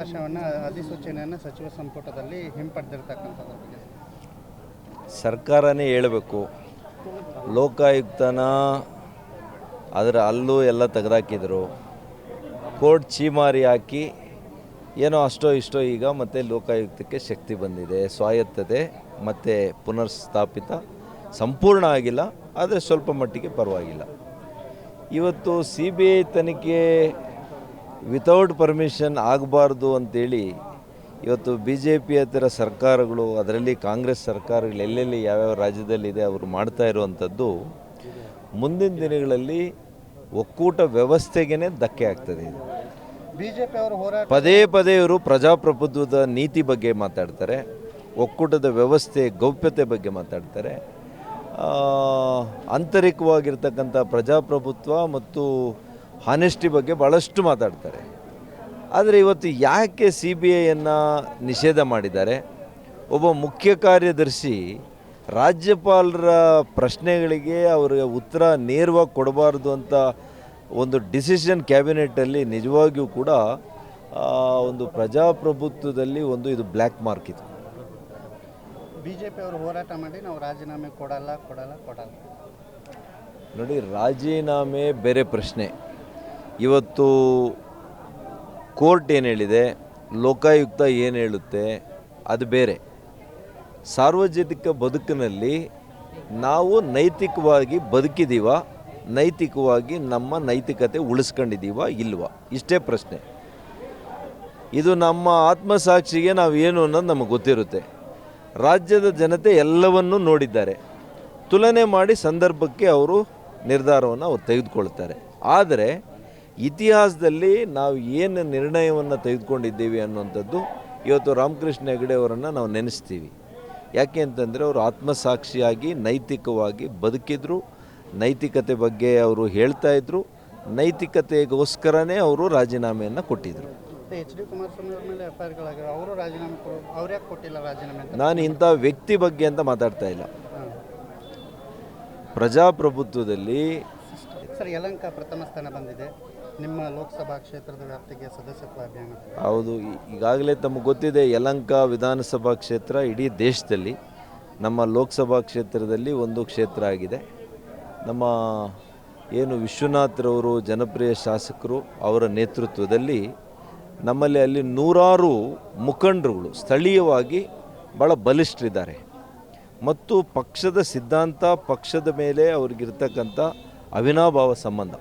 ಅವಕಾಶವನ್ನು ಅಧಿಸೂಚನೆಯನ್ನು ಸಚಿವ ಸಂಪುಟದಲ್ಲಿ ಹಿಂಪಡೆದಿರ್ತಕ್ಕಂಥದ್ರ ಸರ್ಕಾರನೇ ಹೇಳಬೇಕು. ಲೋಕಾಯುಕ್ತನ ಅದರ ಅಲ್ಲೂ ಎಲ್ಲ ತೆಗೆದಾಕಿದ್ರು. ಕೋರ್ಟ್ ಚೀಮಾರಿ ಹಾಕಿ ಏನೋ ಅಷ್ಟೋ ಇಷ್ಟೋ ಈಗ ಮತ್ತೆ ಲೋಕಾಯುಕ್ತಕ್ಕೆ ಶಕ್ತಿ ಬಂದಿದೆ. ಸ್ವಾಯತ್ತತೆ ಮತ್ತು ಪುನರ್ಸ್ಥಾಪಿತ ಸಂಪೂರ್ಣ ಆಗಿಲ್ಲ. ಆದರೆ ಸ್ವಲ್ಪ ಮಟ್ಟಿಗೆ ಪರವಾಗಿಲ್ಲ. ಇವತ್ತು ಸಿ ಬಿ ಐ ತನಿಖೆ ವಿತೌಟ್ ಪರ್ಮಿಷನ್ ಆಗಬಾರ್ದು ಅಂತೇಳಿ ಇವತ್ತು ಬಿ ಜೆ ಪಿಯೇತರ ಸರ್ಕಾರಗಳು ಅದರಲ್ಲಿ ಕಾಂಗ್ರೆಸ್ ಸರ್ಕಾರಗಳು ಎಲ್ಲೆಲ್ಲಿ ಯಾವ್ಯಾವ ರಾಜ್ಯದಲ್ಲಿದೆ ಅವರು ಮಾಡ್ತಾ ಇರುವಂಥದ್ದು ಮುಂದಿನ ದಿನಗಳಲ್ಲಿ ಒಕ್ಕೂಟ ವ್ಯವಸ್ಥೆಗೇ ಧಕ್ಕೆ ಆಗ್ತದೆ ಇದು. ಬಿಜೆಪಿ ಅವರು ಹೋರಾಟ ಪದೇ ಪದೇ ಇವರು ಪ್ರಜಾಪ್ರಭುತ್ವದ ನೀತಿ ಬಗ್ಗೆ ಮಾತಾಡ್ತಾರೆ ಒಕ್ಕೂಟದ ವ್ಯವಸ್ಥೆ ಗೌಪ್ಯತೆ ಬಗ್ಗೆ ಮಾತಾಡ್ತಾರೆ. ಆಂತರಿಕವಾಗಿರ್ತಕ್ಕಂಥ ಪ್ರಜಾಪ್ರಭುತ್ವ ಮತ್ತು ಹಾನೆಸ್ಟಿ ಬಗ್ಗೆ ಭಾಳಷ್ಟು ಮಾತಾಡ್ತಾರೆ. ಆದರೆ ಇವತ್ತು ಯಾಕೆ ಸಿ ಬಿ ಐಯನ್ನು ನಿಷೇಧ ಮಾಡಿದ್ದಾರೆ? ಒಬ್ಬ ಮುಖ್ಯ ಕಾರ್ಯದರ್ಶಿ ರಾಜ್ಯಪಾಲರ ಪ್ರಶ್ನೆಗಳಿಗೆ ಅವರಿಗೆ ಉತ್ತರ ನೇರವಾಗಿ ಕೊಡಬಾರ್ದು ಅಂತ ಒಂದು ಡಿಸಿಷನ್ ಕ್ಯಾಬಿನೆಟಲ್ಲಿ ನಿಜವಾಗಿಯೂ ಕೂಡ ಒಂದು ಪ್ರಜಾಪ್ರಭುತ್ವದಲ್ಲಿ ಒಂದು ಇದು ಬ್ಲ್ಯಾಕ್ ಮಾರ್ಕ್ ಇದು. ಪಿ ಅವರು ಹೋರಾಟ ಮಾಡಿ ನಾವು ರಾಜೀನಾಮೆ ಕೊಡಲ್ಲ ಕೊಡಲ್ಲ ಕೊಡಲ್ಲ. ನೋಡಿ ರಾಜೀನಾಮೆ ಬೇರೆ ಪ್ರಶ್ನೆ. ಇವತ್ತು ಕೋರ್ಟ್ ಏನು ಹೇಳಿದೆ, ಲೋಕಾಯುಕ್ತ ಏನು ಹೇಳುತ್ತೆ, ಅದು ಬೇರೆ. ಸಾರ್ವಜನಿಕ ಬದುಕಿನಲ್ಲಿ ನಾವು ನೈತಿಕವಾಗಿ ಬದುಕಿದ್ದೀವ ನೈತಿಕವಾಗಿ ನಮ್ಮ ನೈತಿಕತೆ ಉಳಿಸ್ಕೊಂಡಿದ್ದೀವ ಇಲ್ವಾ? ಇಷ್ಟೇ ಪ್ರಶ್ನೆ. ಇದು ನಮ್ಮ ಆತ್ಮಸಾಕ್ಷಿಗೆ ನಾವು ಏನು ಅನ್ನೋದು ನಮಗೆ ಗೊತ್ತಿರುತ್ತೆ. ರಾಜ್ಯದ ಜನತೆ ಎಲ್ಲವನ್ನೂ ನೋಡಿದ್ದಾರೆ. ತುಲನೆ ಮಾಡಿ ಸಂದರ್ಭಕ್ಕೆ ಅವರು ನಿರ್ಧಾರವನ್ನು ಅವ್ರು ತೆಗೆದುಕೊಳ್ತಾರೆ. ಆದರೆ ಇತಿಹಾಸದಲ್ಲಿ ನಾವು ಏನು ನಿರ್ಣಯವನ್ನು ತೆಗೆದುಕೊಂಡಿದ್ದೀವಿ ಅನ್ನುವಂಥದ್ದು ಇವತ್ತು ರಾಮಕೃಷ್ಣ ಹೆಗಡೆ ಅವರನ್ನು ನಾವು ನೆನೆಸ್ತೀವಿ. ಯಾಕೆ ಅಂತಂದರೆ ಅವರು ಆತ್ಮಸಾಕ್ಷಿಯಾಗಿ ನೈತಿಕವಾಗಿ ಬದುಕಿದ್ರು ನೈತಿಕತೆ ಬಗ್ಗೆ ಅವರು ಹೇಳ್ತಾ ಇದ್ರು ನೈತಿಕತೆಗೋಸ್ಕರನೇ ಅವರು ರಾಜೀನಾಮೆಯನ್ನು ಕೊಟ್ಟಿದ್ರು. ಎಚ್ ಡಿ ಕುಮಾರಸ್ವಾಮಿ ಅವ್ರ ಮೇಲೆ ಎಫ್ ಅವರು ರಾಜೀನಾಮೆ ಅವ್ರು ಯಾಕೆ ಕೊಟ್ಟಿಲ್ಲ ರಾಜೀನಾಮೆ ನಾನು ಇಂಥ ವ್ಯಕ್ತಿ ಬಗ್ಗೆ ಅಂತ ಮಾತಾಡ್ತಾ ಇಲ್ಲ. ಪ್ರಜಾಪ್ರಭುತ್ವದಲ್ಲಿ ಸರ್ ಯಲಂಕ ಪ್ರಥಮ ಸ್ಥಾನ ಬಂದಿದೆ. ನಿಮ್ಮ ಲೋಕಸಭಾ ಕ್ಷೇತ್ರದ ವ್ಯಾಪ್ತಿಗೆ ಸದಸ್ಯತ್ವ ಅಭಿಯಾನ. ಹೌದು ಈಗಾಗಲೇ ತಮಗೆ ಗೊತ್ತಿದೆ, ಯಲಂಕ ವಿಧಾನಸಭಾ ಕ್ಷೇತ್ರ ಇಡೀ ದೇಶದಲ್ಲಿ ನಮ್ಮ ಲೋಕಸಭಾ ಕ್ಷೇತ್ರದಲ್ಲಿ ಒಂದು ಕ್ಷೇತ್ರ ಆಗಿದೆ. ನಮ್ಮ ಏನು ವಿಶ್ವನಾಥ್ರವರು ಜನಪ್ರಿಯ ಶಾಸಕರು ಅವರ ನೇತೃತ್ವದಲ್ಲಿ ನಮ್ಮಲ್ಲಿ ಅಲ್ಲಿ ನೂರಾರು ಮುಖಂಡರುಗಳು ಸ್ಥಳೀಯವಾಗಿ ಭಾಳ ಬಲಿಷ್ಠರಿದ್ದಾರೆ. ಮತ್ತು ಪಕ್ಷದ ಸಿದ್ಧಾಂತ, ಪಕ್ಷದ ಮೇಲೆ ಅವ್ರಿಗಿರ್ತಕ್ಕಂಥ ಅವಿನಾಭಾವ ಸಂಬಂಧ.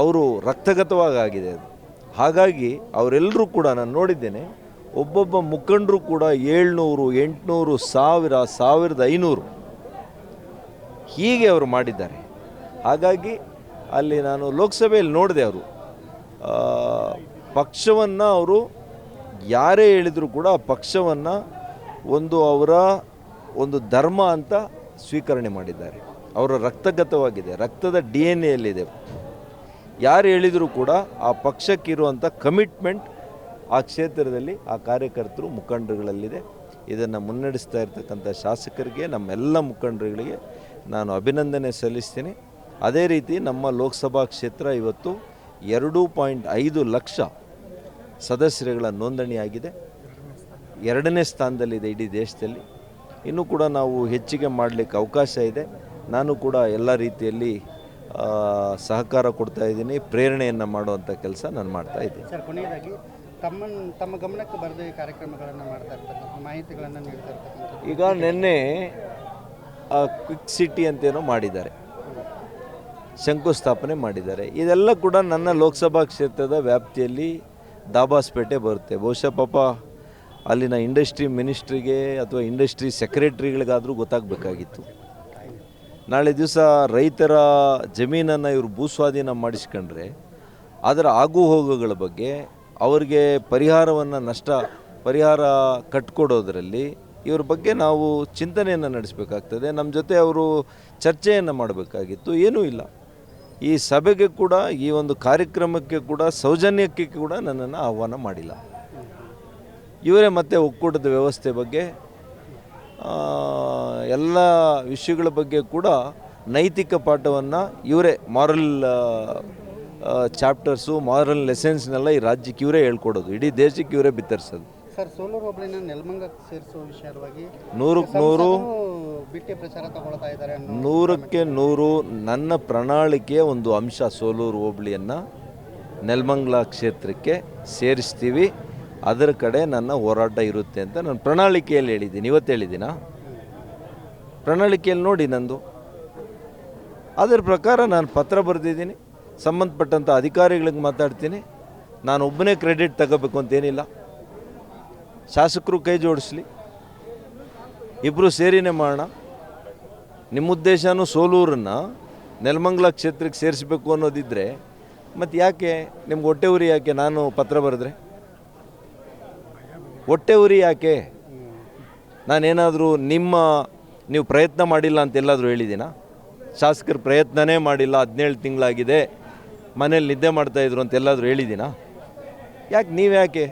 ಅವರು ರಕ್ತಗತವಾಗಿ ಆಗಿದೆ ಅದು. ಹಾಗಾಗಿ ಅವರೆಲ್ಲರೂ ಕೂಡ ನಾನು ನೋಡಿದ್ದೇನೆ, ಒಬ್ಬೊಬ್ಬ ಮುಖಂಡರು ಕೂಡ ಏಳ್ನೂರು, ಎಂಟುನೂರು, ಸಾವಿರ, ಸಾವಿರದ ಐನೂರು. ಹೀಗೆ ಅವರು ಮಾಡಿದ್ದಾರೆ. ಹಾಗಾಗಿ ಅಲ್ಲಿ ನಾನು ಲೋಕಸಭೆಯಲ್ಲಿ ನೋಡಿದೆ ಅವರು. ಪಕ್ಷವನ್ನು ಅವರು ಯಾರೇ ಹೇಳಿದರೂ ಕೂಡ ಆ ಪಕ್ಷವನ್ನು ಒಂದು ಅವರ ಒಂದು ಧರ್ಮ ಅಂತ ಸ್ವೀಕರಣೆ ಮಾಡಿದ್ದಾರೆ. ಅವರ ರಕ್ತಗತವಾಗಿದೆ, ರಕ್ತದ ಡಿ ಎನ್ ಎಲ್ಲಿದೆ ಯಾರು ಹೇಳಿದರೂ ಕೂಡ ಆ ಪಕ್ಷಕ್ಕಿರುವಂಥ ಕಮಿಟ್ಮೆಂಟ್ ಆ ಕ್ಷೇತ್ರದಲ್ಲಿ ಆ ಕಾರ್ಯಕರ್ತರು ಮುಖಂಡರುಗಳಲ್ಲಿದೆ. ಇದನ್ನು ಮುನ್ನಡೆಸ್ತಾ ಇರ್ತಕ್ಕಂಥ ಶಾಸಕರಿಗೆ, ನಮ್ಮೆಲ್ಲ ಮುಖಂಡರುಗಳಿಗೆ ನಾನು ಅಭಿನಂದನೆ ಸಲ್ಲಿಸ್ತೀನಿ. ಅದೇ ರೀತಿ ನಮ್ಮ ಲೋಕಸಭಾ ಕ್ಷೇತ್ರ ಇವತ್ತು ಎರಡು ಪಾಯಿಂಟ್ ಐದು ಲಕ್ಷ ಸದಸ್ಯರುಗಳ ನೋಂದಣಿಯಾಗಿದೆ ಎರಡನೇ ಸ್ಥಾನದಲ್ಲಿದೆ ಇಡೀ ದೇಶದಲ್ಲಿ. ಇನ್ನೂ ಕೂಡ ನಾವು ಹೆಚ್ಚಿಗೆ ಮಾಡಲಿಕ್ಕೆ ಅವಕಾಶ ಇದೆ. ನಾನು ಕೂಡ ಎಲ್ಲ ರೀತಿಯಲ್ಲಿ ಸಹಕಾರ ಕೊಡ್ತಾ ಇದ್ದೀನಿ ಪ್ರೇರಣೆಯನ್ನು ಮಾಡುವಂಥ ಕೆಲಸ ನಾನು ಮಾಡ್ತಾ ಇದ್ದೀನಿ. ಸರ್ ಕೊನೆಯದಾಗಿ ತಮ್ಮ ತಮ್ಮ ಗಮನಕ್ಕೆ ಬರದೆ ಕಾರ್ಯಕ್ರಮಗಳನ್ನು ಮಾಡ್ತಾ ಇರ್ತಕ್ಕಂಥ ಮಾಹಿತಿಗಳನ್ನು ನೀಡ್ತಾ ಇರ್ತಕ್ಕಂಥ ಈಗ ನಿನ್ನೆ ಕ್ವಿಕ್ ಸಿಟಿ ಅಂತೇನೋ ಮಾಡಿದ್ದಾರೆ. ಶಂಕುಸ್ಥಾಪನೆ ಮಾಡಿದ್ದಾರೆ. ಇದೆಲ್ಲ ಕೂಡ ನನ್ನ ಲೋಕಸಭಾ ಕ್ಷೇತ್ರದ ವ್ಯಾಪ್ತಿಯಲ್ಲಿ ದಾಬಾಸ್ಪೇಟೆ ಬರುತ್ತೆ. ಬಹುಶಃ ಪಾಪ ಅಲ್ಲಿನ ಇಂಡಸ್ಟ್ರಿ ಮಿನಿಸ್ಟ್ರಿಗೆ ಅಥವಾ ಇಂಡಸ್ಟ್ರಿ ಸೆಕ್ರೆಟ್ರಿಗಳಿಗಾದರೂ ಗೊತ್ತಾಗಬೇಕಾಗಿತ್ತು. ನಾಳೆ ದಿವಸ ರೈತರ ಜಮೀನನ್ನು ಇವರು ಭೂಸ್ವಾಧೀನ ಮಾಡಿಸ್ಕೊಂಡ್ರೆ ಅದರ ಆಗು ಹೋಗುಗಳ ಬಗ್ಗೆ ಅವರಿಗೆ ಪರಿಹಾರವನ್ನು ನಷ್ಟ, ಪರಿಹಾರ ಕಟ್ಕೊಡೋದರಲ್ಲಿ ಇವ್ರ ಬಗ್ಗೆ ನಾವು ಚಿಂತನೆಯನ್ನು ನಡೆಸಬೇಕಾಗ್ತದೆ. ನಮ್ಮ ಜೊತೆ ಅವರು ಚರ್ಚೆಯನ್ನು ಮಾಡಬೇಕಾಗಿತ್ತು. ಏನೂ ಇಲ್ಲ. ಈ ಸಭೆಗೆ ಕೂಡ, ಈ ಒಂದು ಕಾರ್ಯಕ್ರಮಕ್ಕೆ ಕೂಡ, ಸೌಜನ್ಯಕ್ಕೆ ಕೂಡ ನನ್ನನ್ನು ಆಹ್ವಾನ ಮಾಡಿಲ್ಲ. ಇವರೇ ಮತ್ತೆ ಒಕ್ಕೂಟದ ವ್ಯವಸ್ಥೆ ಬಗ್ಗೆ ಎಲ್ಲ ವಿಷಯಗಳ ಬಗ್ಗೆ ಕೂಡ ನೈತಿಕ ಪಾಠವನ್ನು ಇವರೇ ಮಾರಲ್ ಚಾಪ್ಟರ್ಸು ಮಾರಲ್ ಲೆಸನ್ಸ್ನೆಲ್ಲ ಈ ರಾಜ್ಯಕ್ಕೆ ಇವರೇ ಹೇಳ್ಕೊಡೋದು. ಇಡೀ ದೇಶಕ್ಕೆ ಇವರೇ ಬಿತ್ತರಿಸೋದು. ಸರ್ ಸೋಲೂರು ಹೋಬಳಿನ ನೆಲಮಂಗಕ್ಕೆ ಸೇರಿಸುವ ವಿಚಾರವಾಗಿ ನೂರಕ್ಕೆ ನೂರು ಬಿಟ್ಟಿ ಪ್ರಚಾರ ತಗೊಳ್ತಾ ಇದ್ದಾರೆ ನೂರಕ್ಕೆ ನೂರು ನನ್ನ ಪ್ರಣಾಳಿಕೆಯ ಒಂದು ಅಂಶ ಸೋಲೂರು ಹೋಬಳಿಯನ್ನು ನೆಲಮಂಗ್ಲ ಕ್ಷೇತ್ರಕ್ಕೆ ಸೇರಿಸ್ತೀವಿ. ಅದರ ಕಡೆ ನನ್ನ ಹೋರಾಟ ಇರುತ್ತೆ ಅಂತ ನಾನು ಪ್ರಣಾಳಿಕೆಯಲ್ಲಿ ಹೇಳಿದ್ದೀನಿ. ಇವತ್ತು ಹೇಳಿದ್ದೀನಾ? ಪ್ರಣಾಳಿಕೆಯಲ್ಲಿ ನೋಡಿ ನಂದು. ಅದರ ಪ್ರಕಾರ ನಾನು ಪತ್ರ ಬರೆದಿದ್ದೀನಿ. ಸಂಬಂಧಪಟ್ಟಂಥ ಅಧಿಕಾರಿಗಳಿಗೆ ಮಾತಾಡ್ತೀನಿ. ನಾನು ಒಬ್ಬನೇ ಕ್ರೆಡಿಟ್ ತಗೋಬೇಕು ಅಂತೇನಿಲ್ಲ ಶಾಸಕರು ಕೈ ಜೋಡಿಸ್ಲಿ. ಇಬ್ಬರು ಸೇರಿನೇ ಮಾಡೋಣ. ನಿಮ್ಮ ಉದ್ದೇಶನೂ ಸೋಲೂರನ್ನು ನೆಲಮಂಗಲ ಕ್ಷೇತ್ರಕ್ಕೆ ಸೇರಿಸಬೇಕು ಅನ್ನೋದಿದ್ದರೆ ಮತ್ತು ಯಾಕೆ, ನಿಮ್ಗೆ ಹೊಟ್ಟೆ ಉರಿ ಯಾಕೆ ನಾನು ಪತ್ರ ಬರೆದ್ರೆ? ಹೊಟ್ಟೆ ಉರಿ ಯಾಕೆ? ನಾನೇನಾದರೂ ನಿಮ್ಮ, ನೀವು ಪ್ರಯತ್ನ ಮಾಡಿಲ್ಲ ಅಂತ ಎಲ್ಲಾದರೂ ಹೇಳಿದ್ದೀನಾ? ಶಾಸಕರು ಪ್ರಯತ್ನನೇ ಮಾಡಿಲ್ಲ, ಹದಿನೇಳು ತಿಂಗಳಾಗಿದೆ, ಮನೇಲಿ ನಿದ್ದೆ ಮಾಡ್ತಾಯಿದ್ರು ಅಂತ ಎಲ್ಲಾದರೂ ಹೇಳಿದ್ದೀನಾ? ಯಾಕೆ ನೀವು ಯಾಕೆ